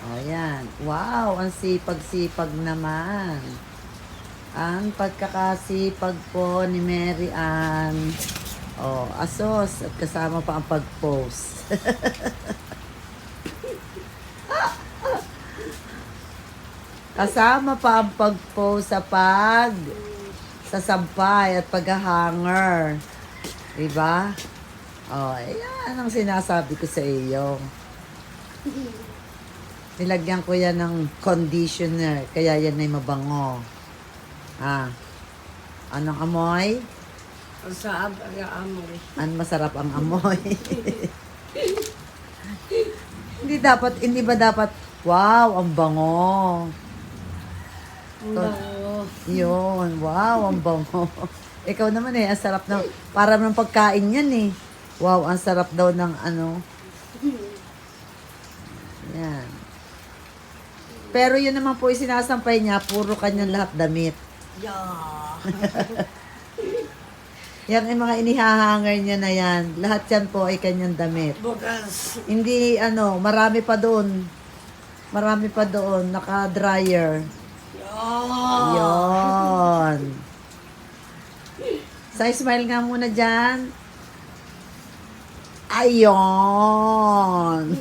Ayan. Wow, ang sipag-sipag naman. Ang pagkakasipag po ni Mary Ann. Oh, asos. At kasama pa ang pag-post. kasama pa ang pag-post sa pag sa sampay at pag-hanger. Diba? Oh, ayan ang sinasabi ko sa iyo. Nilagyan ko yan ng conditioner, kaya yan ay mabango. Ah. Anong amoy? Ang saab, ang amoy. An masarap ang amoy. hindi dapat, hindi ba dapat, wow, ang bango. Ang bango. Yun, wow, ang bango. Ikaw naman eh, ang sarap na, para ng pagkain yan eh. Wow, ang sarap daw ng ano. Yan. Pero yun naman po, yung sinasampay niya, puro kanyang lahat damit. Yeah. Yan ay mga inihahanger niya na yan. Lahat yan po ay kanyang damit. Bukas. Hindi, ano, marami pa doon. Marami pa doon, naka-dryer. Yeah. Yon. Sa smile nga muna dyan. Ayon.